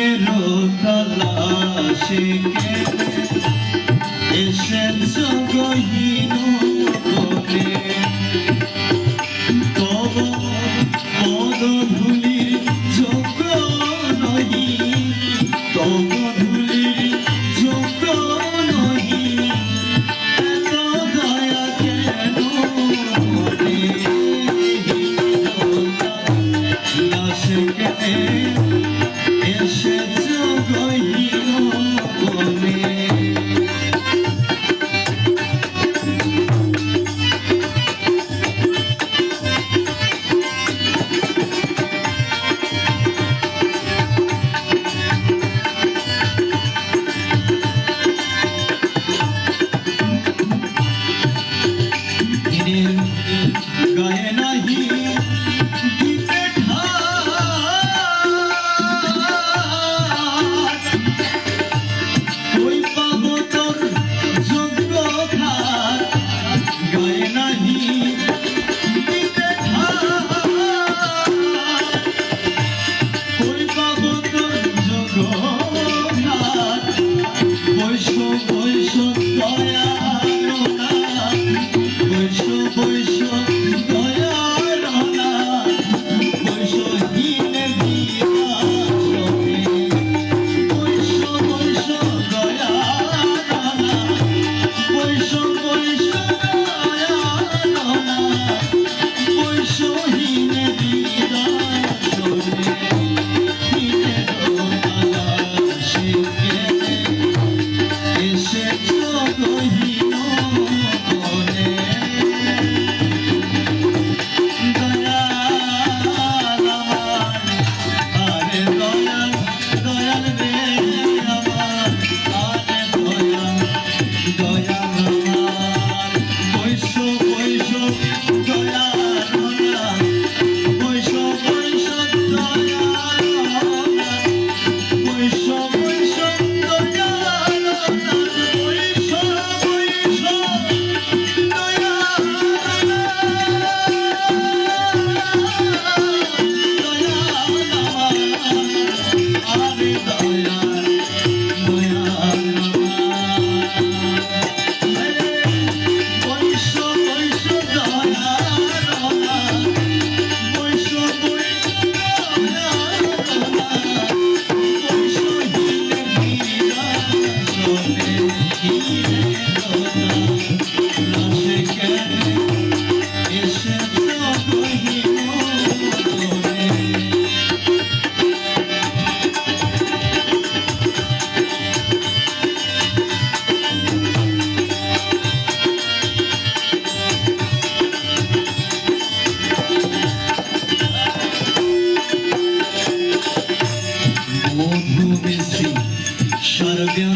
কেরো তলাশে এসেন সগহীন করে তব পদ ভুলির যোগ্য নহি তব মধু বেশি স্বর্গে